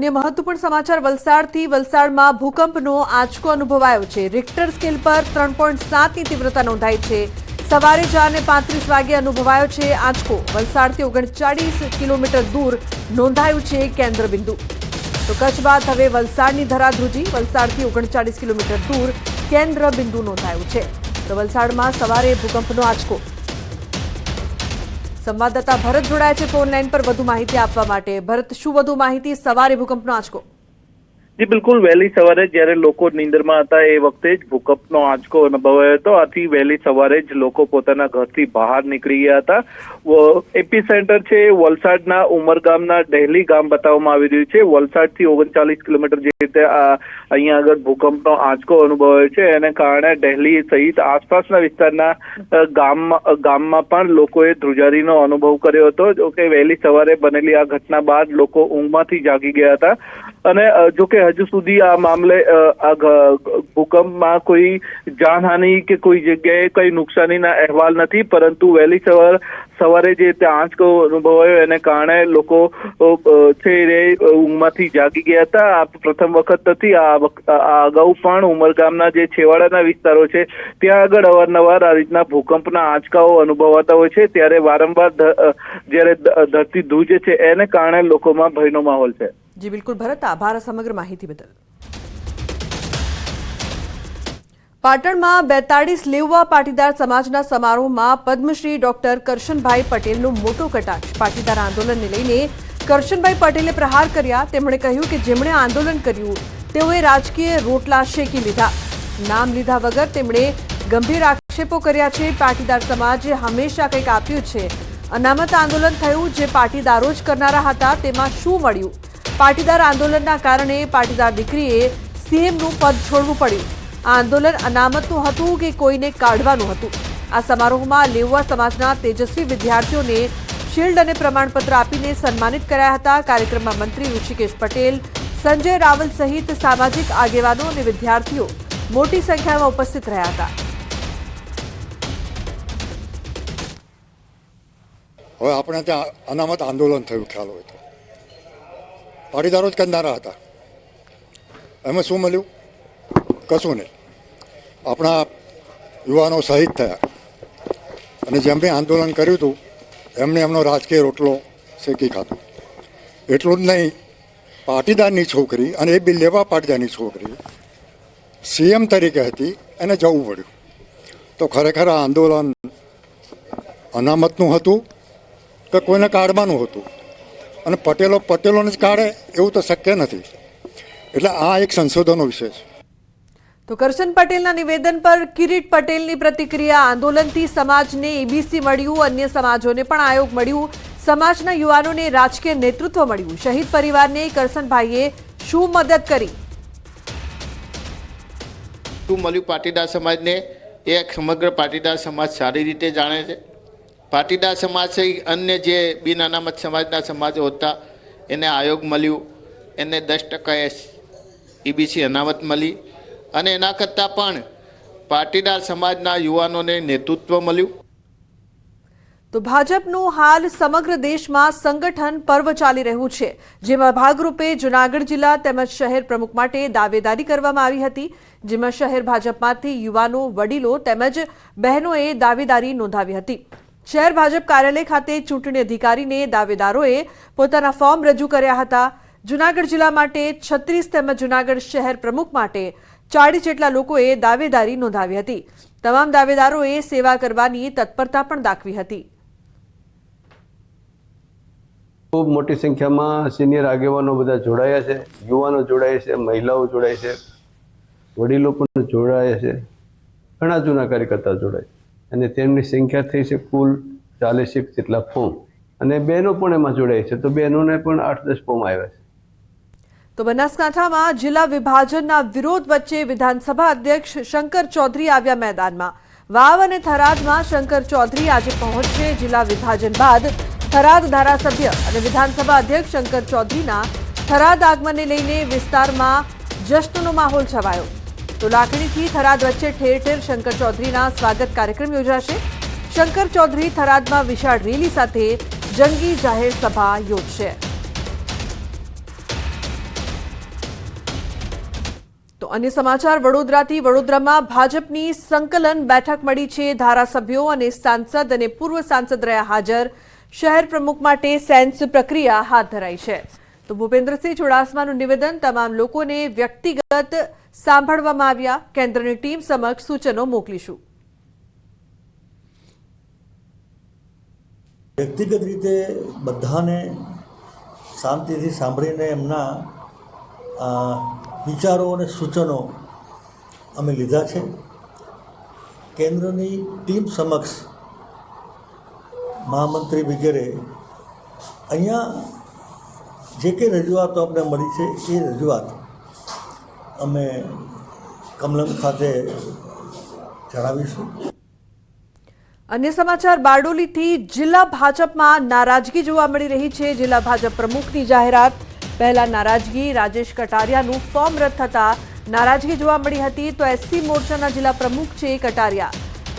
અન્ય મહત્વપૂર્ણ સમાચાર વલસાડથી. વલસાડમાં ભૂકંપનો આંચકો અનુભવાયો છે. રિક્ટર સ્કેલ પર ત્રણ પોઈન્ટ સાતની તીવ્રતા નોંધાઈ છે. સવારે ચાર ને પાંત્રીસ વાગે અનુભવાયો છે આંચકો. વલસાડથી ઓગણચાળીસ કિલોમીટર દૂર નોંધાયું છે કેન્દ્રબિંદુ. તો કચ્છ બાદ હવે વલસાડની ધરાધ્રુજી. વલસાડથી ઓગણચાળીસ કિલોમીટર દૂર કેન્દ્રબિંદુ નોંધાયું છે. તો વલસાડમાં સવારે ભૂકંપનો આંચકો. સંવાદદાતા ભરત જોડાયા છે. ફોન લાઈન પર વધુ માહિતી આપવા માટે. ભરત, શું વધુ માહિતી? સવારે ભૂકંપનો આંચકો. જી બિલકુલ વહેલી સવારે જ્યારે લોકો નીંદરમાં હતા એ વખતે જ ભૂકંપનો આંચકો અનુભવાયો હતો. આથી વહેલી સવારે જ લોકો પોતાના ઘરથી બહાર નીકળી ગયા હતા. એપી સેન્ટર છે વલસાડના ઉમરગામના ડહેલી ગામ બતાવવામાં આવી રહ્યું છે. વલસાડથી ઓગણચાલીસ કિલોમીટર જે રીતે અહીંયા આગળ ભૂકંપનો આંચકો અનુભવાયો છે. એને કારણે ડહેલી સહિત આસપાસના વિસ્તારના ગામ ગામમાં પણ લોકોએ ધ્રુજારીનો અનુભવ કર્યો હતો. જો કે વહેલી સવારે બનેલી આ ઘટના બાદ લોકો ઊંઘમાંથી જાગી ગયા હતા. અને અ, જો કે હજુ સુધી આ મામલે ભૂકંપમાં કોઈ જાનહાનિ કે કોઈ જગ્યાએ કઈ નુકસાનીના અહેવાલ નથી, પરંતુ વહેલી સવાર, સવારે જે ત્યાં આંચકો અનુભવાયો એને કારણે લોકો છે એ ઊંઘમાંથી જાગી ગયા હતા. આ પ્રથમ વખત નથી આ અગાઉ પણ ઉમરગામના જે છેવાડાના વિસ્તારો છે, ત્યાં આગળ અવારનવાર આ રીતના ભૂકંપના આંચકાઓ અનુભવાતા હોય છે. ત્યારે વારંવાર જ્યારે ધરતી ધૂજે છે, એને કારણે લોકોમાં ભયનો માહોલ છે. જી, બિલકુલ. ભરત, આભાર સમગ્ર માહિતી બદલ. પાટણમાં બેતાળીસ લેવવા પાટીદાર સમાજના સમારોહમાં પદ્મશ્રી ડોક્ટર કરશનભાઈ પટેલનો મોટો કટાક્ષ. પાટીદાર આંદોલનને લઈને કરશનભાઈ પટેલે પ્રહાર કર્યા. તેમણે કહ્યું કે જેમણે આંદોલન કર્યું, તેઓએ રાજકીય રોટલા શેકી લીધા. નામ લીધા વગર તેમણે ગંભીર આક્ષેપો કર્યા છે. પાટીદાર સમાજે હંમેશા કંઈક આપ્યું છે. અનામત આંદોલન થયું, જે પાટીદારો જ કરનારા હતા. તેમાં શું મળ્યું? પાટીદાર આંદોલનના કારણે પાટીદાર દીકરીએ સીએમનું પદ છોડવું પડ્યું. આ આંદોલન અનામતનું હતું કે કોઈને કાઢવાનું હતું? આ સમારોહમાં લેવવા સમાજના તેજસ્વી વિદ્યાર્થીઓને શિલ્ડ અને પ્રમાણપત્ર આપીને સન્માનિત કરાયા હતા. કાર્યક્રમમાં મંત્રી ઋષિકેશ પટેલ, સંજય રાવલ સહિત સામાજિક આગેવાનો અને વિદ્યાર્થીઓ મોટી સંખ્યામાં ઉપસ્થિત રહ્યા હતા. હવે આપણે ત્યાં અનામત આંદોલન થયું, ખ્યાલ હોય તો. પાટીદારો જ કરનારા હતા. એમાં શું મળ્યું? કશું નહીં. આપણા યુવાનો શહીદ થયા. અને જેમણે આંદોલન કર્યું હતું એમણે એમનો રાજકીય રોટલો શેકી ખાધો. એટલું જ નહીં, પાટીદારની છોકરી અને એ બી લેવા પાટીદારની છોકરી સીએમ તરીકે હતી, એને જવું પડ્યું. તો ખરેખર આ આંદોલન અનામતનું હતું કે કોઈને કાઢવાનું હતું? અને પટેલો પટેલોને જ કાઢે એવું તો શક્ય નથી. એટલે આ એક સંશોધનનો વિષય છે. તો કરશન પટેલના નિવેદન પર કિરીટ પટેલની પ્રતિક્રિયા આંદોલનથી સમાજને એબીસી મળ્યું અન્ય સમાજોને પણ આયોગ મળ્યું. સમાજના યુવાનોને રાજકીય નેતૃત્વ મળ્યું. શહીદ પરિવારને કરશનભાઈએ શું મદદ કરી? શું મળ્યું પાટીદાર સમાજને? એ સમગ્ર પાટીદાર સમાજ સારી રીતે જાણે છે. પાટીદાર સમાજ સહિત અન્ય જે બિન અનામત સમાજના સમાજો હતા, એને આયોગ મળ્યું. એને દસ ટકા ઈબીસી અનામત મળી. અને એના કરતાં પણ પાટીદાર સમાજના યુવાનોને નેતૃત્વ મળ્યું. તો ભાજપનું હાલ સમગ્ર દેશમાં સંગઠન પર્વ ચાલી રહ્યું છે, જેમાં ભાગરૂપે જુનાગઢ જિલ્લા તેમજ શહેર પ્રમુખ માટે દાવેદારી કરવામાં આવી હતી, જેમાં શહેર ભાજપમાંથી યુવાનો, વડીલો તેમજ બહેનોએ દાવેદારી નોંધાવી હતી. શહેર ભાજપ કાર્યાલય ખાતે ચૂંટણી અધિકારીને દાવેદારોએ પોતાના ફોર્મ રજૂ કર્યા હતા. જુનાગઢ જિલ્લા માટે છત્રીસ તેમજ જુનાગઢ શહેર પ્રમુખ માટે ચાળીસ જેટલા લોકોએ દાવેદારી નોંધાવી હતી. તમામ દાવેદારોએ સેવા કરવાની તત્પરતા પણ દાખવી હતી. ખૂબ મોટી સંખ્યામાં સિનિયર આગેવાનો બધા જોડાયા છે. યુવાનો જોડાય છે, મહિલાઓ જોડાય છે, વડીલો પણ જોડાયા છે. ઘણા જૂના કાર્યકર્તા જોડાય અને તેમની સંખ્યા થઈ છે કુલ ચાલીસેક જેટલા ફોર્મ. અને બહેનો પણ એમાં જોડાય છે. તો બહેનોને પણ આઠ દસ ફોર્મ આવ્યા છે. તો બનાસકાંઠામાં જિલ્લા વિભાજનના વિરોધ વચ્ચે વિધાનસભા અધ્યક્ષ શંકર ચૌધરી આવ્યા મેદાનમાં. વાવ અને થરાદમાં શંકર ચૌધરી આજે પહોંચશે. જિલ્લા વિભાજન બાદ થરાદ ધારાસભ્ય અને વિધાનસભા અધ્યક્ષ શંકર ચૌધરીના થરાદ આગમનને લઈને વિસ્તારમાં જશ્નનો માહોલ છવાયો. તો લાખણીથી થરાદ વચ્ચે ઠેર ઠેર શંકર ચૌધરીના સ્વાગત કાર્યક્રમ યોજાશે. શંકર ચૌધરી થરાદમાં વિશાળ રેલી સાથે જંગી જાહેર સભા યોજશે. તો અન્ય સમાચાર, વડોદરાથી વડોદરામાં ભાજપની સંકલન બેઠક મળી છે. ધારાસભ્યો અને સાંસદ અને પૂર્વ સાંસદ રહ્યા હાજર. શહેર પ્રમુખ માટે સેન્સ પ્રક્રિયા હાથ ધરાઈ છે. તો ભૂપેન્દ્રસિંહ ચુડાસમાનું નિવેદન, તમામ લોકોને વ્યક્તિગત સાંભળવામાં આવ્યા. કેન્દ્રની ટીમ સમક્ષ સૂચનો મોકલીશું. વ્યક્તિગત રીતે બધાને શાંતિથી સાંભળીને એમના વિચારો અને સૂચનો અમે લીધા છે. કેન્દ્રની ટીમ સમક્ષ મહામંત્રી વગેરે અહીંયા જે કંઈ રજૂઆતો અમને મળી છે, એ રજૂઆત અમે કમલમ ખાતે જણાવીશું. અન્ય સમાચાર, બારડોલીથી જિલ્લા ભાજપમાં નારાજગી જોવા મળી રહી છે. જિલ્લા ભાજપ પ્રમુખની જાહેરાત, પહેલા નારાજગી, રાજેશ કટારિયાનું ફોર્મ રદ થતા નારાજગી જોવા મળી હતી તો એસસી મોરચાના જિલ્લા પ્રમુખ છે કટારિયા.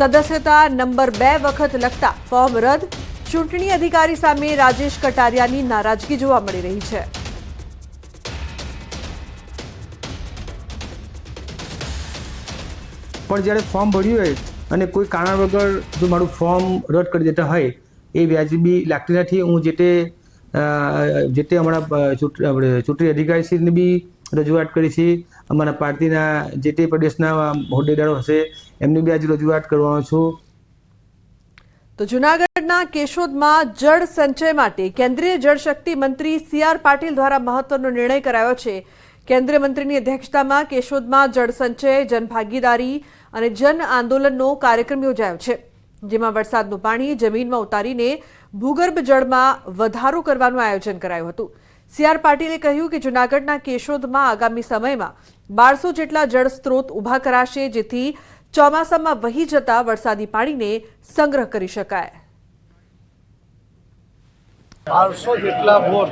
સદસ્યતા નંબર બે વખત લખતા ફોર્મ રદ. ચૂંટણી અધિકારી સામે રાજેશ કટારિયાની નારાજગી જોવા મળી રહી છે. પણ જ્યારે ફોર્મ ભર્યું હોય અને કોઈ કારણ વગર જો મારું ફોર્મ રદ કરી દેતા હોય, એ વ્યાજબી લાગતી નથી. હું જે તે જે તે હમણાં ચૂંટણી અધિકારીશ્રીને બી રજૂઆત કરી છે. અમારા પાર્ટીના જે તે પ્રદેશના હોદ્દેદારો હશે, એમની બી આજે રજૂઆત કરવાનો છું. તો જૂનાગઢના કેશોદમાં જળ સંચય માટે કેન્દ્રીય જળશક્તિ મંત્રી સી આર પાટીલ દ્વારા મહત્વનો નિર્ણય કરાયો છે. કેન્દ્રીય મંત્રીની અધ્યક્ષતામાં કેશોદમાં જળ સંચય, જનભાગીદારી અને જન આંદોલનનો કાર્યક્રમ યોજાયો છે, જેમાં વરસાદનું પાણી જમીનમાં ઉતારીને ભૂગર્ભ જળમાં વધારો કરવાનું આયોજન કરાયું હતું. સી આર પાટીલે કહ્યું કે જૂનાગઢના કેશોદમાં આગામી સમયમાં બારસો જેટલા જળ સ્ત્રોત ઊભા કરાશે, જેથી ચોમાસામાં વહી જતા વરસાદી પાણીને સંગ્રહ કરી શકાય. બારસો જેટલા બોર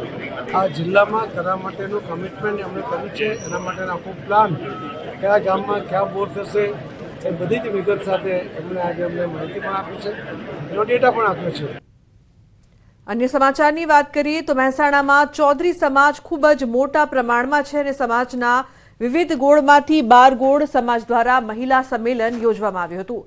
આ જિલ્લામાં કરવા માટેનું કમિટમેન્ટ અમે કર્યું છે. એના માટેનો આખો પ્લાન કયા ગામમાં ક્યાં બોર થશે એ બધી જ વિગત સાથે એમણે આજે અમને માહિતી પણ આપી છે. એનો ડેટા પણ આપ્યો છે. અન્ય સમાચારની વાત કરીએ તો મહેસાણામાં ચૌધરી સમાજ ખૂબ જ મોટા પ્રમાણમાં છે અને સમાજના વિવિધ ગોળમાંથી બાર ગોળ સમાજ દ્વારા મહિલા સંમેલન યોજવામાં આવ્યું હતું.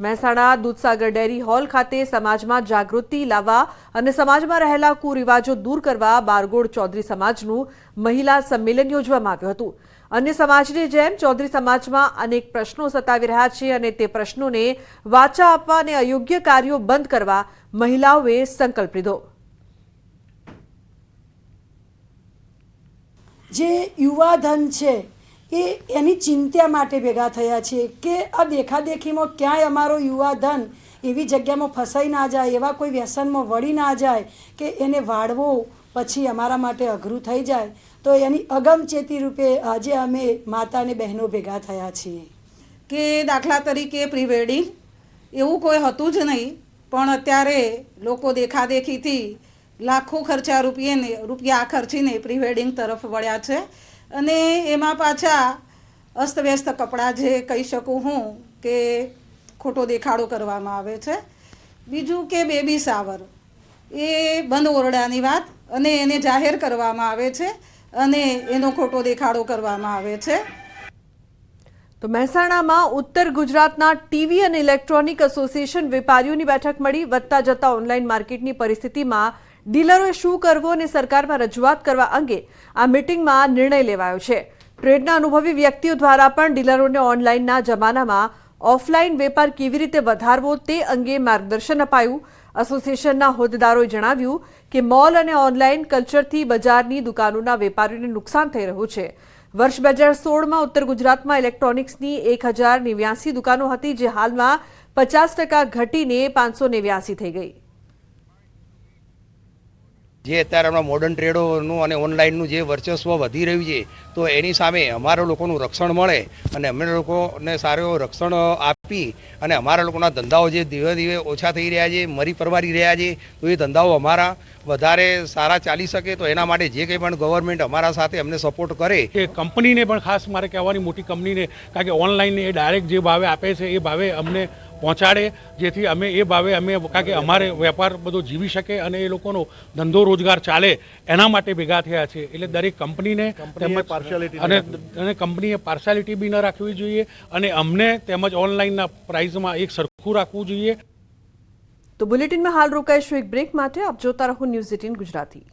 મહેસાણા દૂધસાગર ડેરી હોલ ખાતે સમાજમાં જાગૃતિ લાવવા અને સમાજમાં રહેલા કુરિવાજો દૂર કરવા બારગોળ ચૌધરી સમાજનું મહિલા સંમેલન યોજવામાં આવ્યું હતું. અન્ય સમાજની જેમ ચૌધરી સમાજમાં અનેક પ્રશ્નો સતાવી રહ્યા છે અને તે પ્રશ્નોને વાચા આપવા અને અયોગ્ય કાર્યો બંધ કરવા મહિલાઓએ સંકલ્પ લીધો. જે યુવાધન છે એ એની ચિંતા માટે ભેગા થયા છે કે આ દેખાદેખીમાં ક્યાંય અમારો યુવાધન એવી જગ્યામાં ફસાઈ ના જાય, એવા કોઈ વ્યસનમાં વળી ના જાય કે એને વાળવો પછી અમારા માટે અઘરું થઈ જાય. તો એની અગમચેતી રૂપે આજે અમે માતા અને બહેનો ભેગા થયા છીએ. કે દાખલા તરીકે પ્રી વેડિંગ એવું કોઈ હતું જ નહીં, પણ અત્યારે લોકો દેખાદેખીથી લાખો ખર્ચા રૂપિયાને, રૂપિયા ખર્ચીને પ્રી વેડિંગ તરફ વળ્યા છે. અને એમાં પાછા અસ્તવ્યસ્ત કપડાં જે કહી શકું હું કે ખોટો દેખાડો કરવામાં આવે છે. બીજું કે બેબી સાવર. એ બંધ ઓરડાની વાત અને એને જાહેર કરવામાં આવે છે અને એનો ખોટો દેખાડો કરવામાં આવે છે. તો મહેસાણામાં ઉત્તર ગુજરાતના ટીવી અને ઇલેક્ટ્રોનિક એસોસિએશન વેપારીઓની બેઠક મળી, વધતા જતા ઓનલાઈન માર્કેટની પરિસ્થિતિમાં ડીલરોએ શું કરવું અને સરકારમાં રજૂઆત કરવા અંગે આ મિટિંગમાં નિર્ણય લેવાયો છે. ટ્રેડના અનુભવી વ્યક્તિઓ દ્વારા પણ ડીલરોને ઓનલાઈનના જમાનામાં ઓફલાઈન વેપાર કેવી રીતે વધારવો તે અંગે માર્ગદર્શન અપાયું. એસોસિએશનના હોદ્દેદારોએ જણાવ્યું કે મોલ અને ઓનલાઈન કલ્ચરથી બજારની દુકાનોના વેપારીઓને નુકસાન થઈ રહ્યું છે. વર્ષ બે હજાર સોળમાં ઉત્તર ગુજરાતમાં ઇલેક્ટ્રોનિક્સની એક હજાર નેવ્યાસી દુકાનો હતી, જે હાલમાં પચાસ ટકા ઘટીને પાંચસો નેવ્યાસી થઈ ગઈ. જે અત્યારે હમણાં મોડર્ન ટ્રેડોનું અને ઓનલાઈનનું જે વર્ચસ્વ વધી રહ્યું છે, તો એની સામે અમારા લોકોનું રક્ષણ મળે અને અમે લોકોને સારું રક્ષણ આપી અને અમારા લોકોના ધંધાઓ જે ધીરે ધીરે ઓછા થઈ રહ્યા છે, મરી પરવારી રહ્યા છે, તો એ ધંધાઓ અમારા વધારે સારા ચાલી શકે તો એના માટે જે કંઈ પણ ગવર્મેન્ટ અમારા સાથે અમને સપોર્ટ કરે. એ કંપનીને પણ ખાસ મારે કહેવાની મોટી કંપનીને કારણ કે ઓનલાઈન એ ડાયરેક્ટ જે ભાવે આપે છે, એ ભાવે અમને પહોંચાડે જેથી અમે એ ભાવે અમે કારણ કે અમારે વેપાર બધો જીવી શકે અને એ લોકોનો ધંધો રોજગાર ચાલે એના માટે ભેગા થયા છે. એટલે દરેક કંપનીને તેમજ અને અને કંપનીએ પાર્શિયાલિટી બી ન રાખવી જોઈએ અને અમને તેમજ ઓનલાઈનના પ્રાઇઝમાં એક સરખું રાખવું જોઈએ. તો બુલેટિનમાં હાલ રોકાઈશું એક બ્રેક માટે. આપ જોતા રહો ન્યૂઝ એટીન ગુજરાતી.